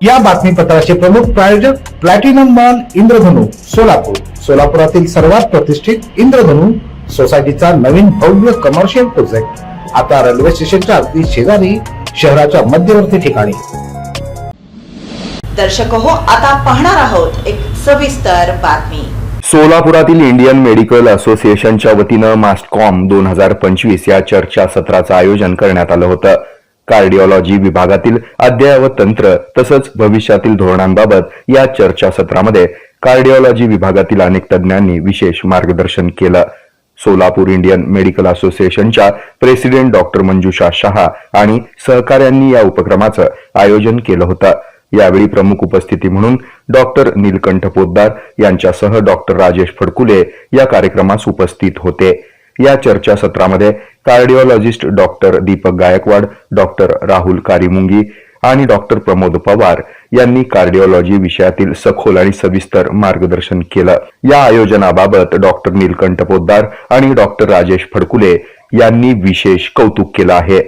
या बातमीपत्राचे प्रमुख प्रायोजक प्लॅटिनम मॉल इंद्रधनु सोलापूर. सोलापुरातील सर्वात प्रतिष्ठित इंद्रधनु सोसायटीचा नवीन भव्य कमर्शियल प्रोजेक्ट आता रेल्वे स्टेशनच्या अगदी शेजारी शहराच्या मध्यवर्ती ठिकाणी. दर्शक हो आता पाहणार आहोत एक सविस्तर बातमी. सोलापुरातील इंडियन मेडिकल असोसिएशनच्या वतीनं मास्टकॉम दोन हजार पंचवीस या चर्चासत्राचं आयोजन करण्यात आलं होतं. कार्डिओलॉजी विभागातील अद्ययावत तंत्र तसंच भविष्यातील धोरणांबाबत या चर्चासत्रामध्ये कार्डिओलॉजी विभागातील अनेक तज्ज्ञांनी विशेष मार्गदर्शन केलं. सोलापूर इंडियन मेडिकल असोसिएशनच्या प्रेसिडेंट डॉक्टर मंजुषा शहा आणि सहकाऱ्यांनी या उपक्रमाचं आयोजन केलं होतं. यावेळी प्रमुख उपस्थिती म्हणून डॉक्टर नीलकंठ पोद्दार यांच्यासह डॉक्टर राजेश फडकुले या कार्यक्रमास उपस्थित होते. या चर्चासत्रामध्ये cardiologist doctor Deepak Gaikwad doctor Rahul Karimungi आणि डॉक्टर प्रमोद पवार यांनी कार्डिओलॉजी विषयातील सखोल आणि सविस्तर मार्गदर्शन केलं. या आयोजनाबाबत डॉक्टर नीलकंठ पोद्दार आणि डॉक्टर राजेश फडकुले यांनी विशेष कौतुक केलं आहे.